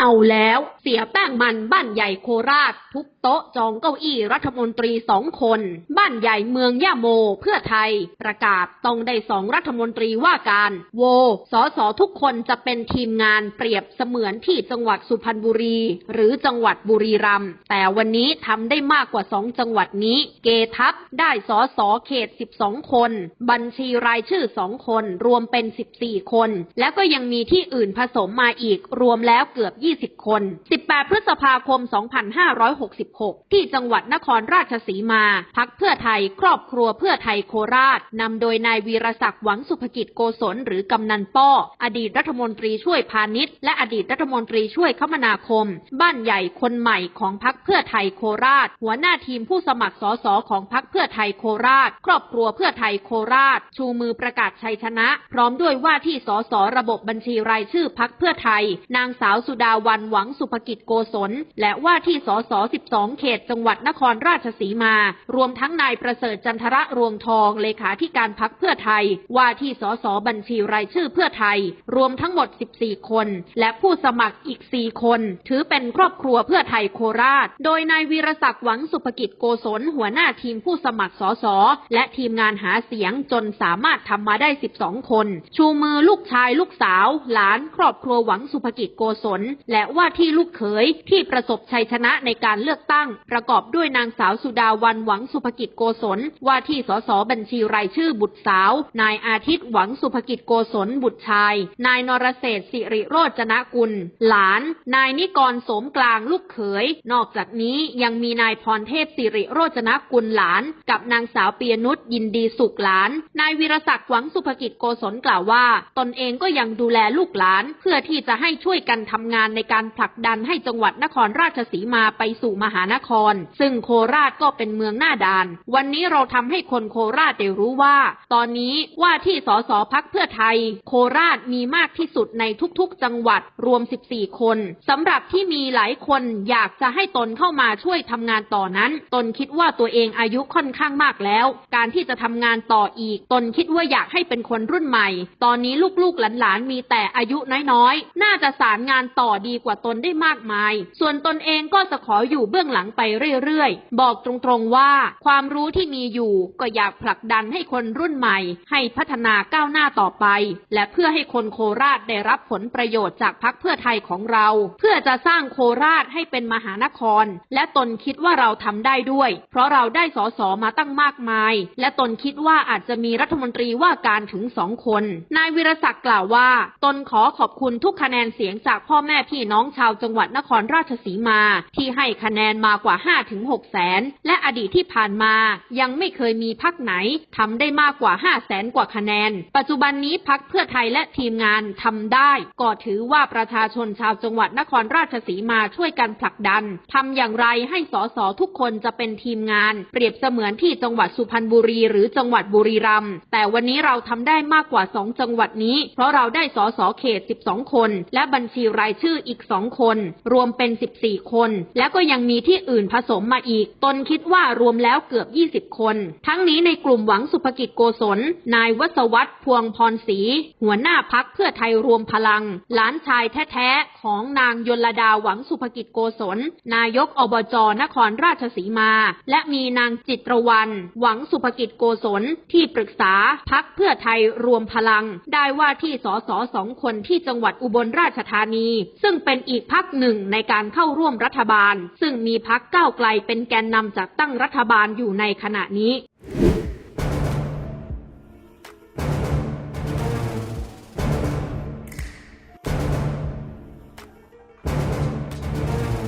เอาแล้วเสียแป้งมันบ้านใหญ่โคราช ทุบโต๊ะจองเก้าอี้รัฐมนตรีสองคน บ้านใหญ่เมืองย่าโม เพื่อไทย ประกาศต้องได้สองรัฐมนตรีว่าการ โวสอสอทุกคนจะเป็นทีมงานเปรียบเสมือนที่จังหวัดสุพรรณบุรี หรือจังหวัดบุรีรัมย์แต่วันนี้ทำได้มากกว่าสองจังหวัดนี้ เกทับได้สอสอเขต 12 คน บัญชีรายชื่อสองคนรวมเป็น 14 คน แล้วก็ยังมีที่อื่นผสมมาอีกรวมแล้วเกือบ20คน 18 พฤษภาคม 2566 ที่จังหวัดนครราชสีมา พักเพื่อไทย ครอบครัวเพื่อไทยโคราช นำโดยนายวีรศักดิ์หวังสุภกิจโกศลหรือกำนันป้อ อดีตรัฐมนตรีช่วยพาณิชย์ และอดีตรัฐมนตรีช่วยคมนาคม บ้านใหญ่คนใหม่ของพักเพื่อไทยโคราช หัวหน้าทีมผู้สมัครสสของพักเพื่อไทยโคราช ครอบครัวเพื่อไทยโคราช ชูมือประกาศชัยชนะ พร้อมด้วยว่าที่สสระบบบัญชีรายชื่อพักเพื่อไทย นางสาวสุดาาวันหวังสุภกิจโกศล และว่าที่สส 12 เขตจังหวัดนครราชสีมา รวมทั้งนายประเสริฐจันทระรวงทองเลขาธิการพักเพื่อไทย ว่าที่สสบัญชีรายชื่อเพื่อไทย รวมทั้งหมด 14 คน และผู้สมัครอีก 4 คน ถือเป็นครอบครัวเพื่อไทยโคราช โดยนายวีรศักดิ์หวังสุภกิจโกศลหัวหน้าทีมผู้สมัครสสและทีมงานหาเสียงจนสามารถทำมาได้ 12 คน ชูมือลูกชายลูกสาว หลานครอบครัวหวังสุภกิจโกศลและว่าที่ลูกเขยที่ประสบชัยชนะในการเลือกตั้ง ประกอบด้วยนางสาวสุดาวันหวังสุภกิจโกศล ว่าที่สสบัญชีรายชื่อบุตรสาว นายอาทิตย์หวังสุภกิจโกศลบุตรชาย นายนรเศษสิริโรจนกุล หลาน นายนิกรสมกลางลูกเขย นอกจากนี้ยังมีนายพรเทพสิริโรจนกุลหลาน กับนางสาวเปียนุชยินดีสุขหลาน นายวีรศักดิ์หวังสุภกิจโกศลกล่าวว่า ตนเองก็ยังดูแลลูกหลานเพื่อที่จะให้ช่วยกันทำงานในการผลักดันให้จังหวัดนครราชสีมาไปสู่มหานคร ซึ่งโคราชก็เป็นเมืองหน้าด่าน วันนี้เราทำให้คนโคราชได้รู้ว่า ตอนนี้ว่าที่สสพักเพื่อไทย โคราชมีมากที่สุดในทุกๆ จังหวัดรวม 14 คนสำหรับที่มีหลายคนอยากจะให้ตนเข้ามาช่วยทำงานต่อนั้น ตนคิดว่าตัวเองอายุค่อนข้างมากแล้ว การที่จะทำงานต่ออีก ตนคิดว่าอยากให้เป็นคนรุ่นใหม่ ตอนนี้ลูกๆหลานๆมีแต่อายุน้อยๆ น่าจะสารงานต่อดีกว่าตนได้มากมาย ส่วนตนเองก็จะขออยู่เบื้องหลังไปเรื่อยๆ บอกตรงๆว่า ความรู้ที่มีอยู่ก็อยากผลักดันให้คนรุ่นใหม่ ให้พัฒนาก้าวหน้าต่อไป และเพื่อให้คนโคราชได้รับผลประโยชน์จากพักเพื่อไทยของเรา เพื่อจะสร้างโคราชให้เป็นมหานคร และตนคิดว่าเราทำได้ด้วย เพราะเราได้สสมาตั้งมากมาย และตนคิดว่าอาจจะมีรัฐมนตรีว่าการถึงสองคน นายวิรศักดิ์กล่าวว่า ตนขอขอบคุณทุกคะแนนเสียงจากพ่อแม่ม่พี่น้องชาวจังหวัดนครราชสีมา ที่ให้คะแนนมากว่า5-6แสน และอดีตที่ผ่านมายังไม่เคยมีพักไหนทำได้มากกว่า5แสนกว่าคะแนน ปัจจุบันนี้พักเพื่อไทยและทีมงานทำได้ ก็ถือว่าประชาชนชาวจังหวัดนครราชสีมาช่วยกันผลักดันทำอย่างไรให้สสทุกคนจะเป็นทีมงาน เปรียบเสมือนที่จังหวัดสุพรรณบุรีหรือจังหวัดบุรีรัมย์แต่วันนี้เราทำได้มากกว่า 2 จังหวัดนี้ เพราะเราได้สสเขต 12 คน และบัญชีรายชื่อื่ออีก2คน รวมเป็น 14 คน และก็ยังมีที่อื่นผสมมาอีก ตนคิดว่ารวมแล้วเกือบ 20 คน ทั้งนี้ในกลุ่มหวังสุภกิจโกศล นายวัศวัตรพวงพรศรีหัวหน้าพักเพื่อไทยรวมพลัง หลานชายแท้ๆ ของนางยลดาหวังสุภกิจโกศล นายกอบจนครราชสีมา และมีนางจิตรวันหวังสุภกิจโกศลที่ปรึกษาพักเพื่อไทยรวมพลัง ได้ว่าที่สสสองคนที่จังหวัดอุบลราชธานีซึ่งเป็นอีกพักหนึ่งในการเข้าร่วมรัฐบาล ซึ่งมีพักก้าวไกลเป็นแกนนำจัดตั้งรัฐบาลอยู่ในขณะนี้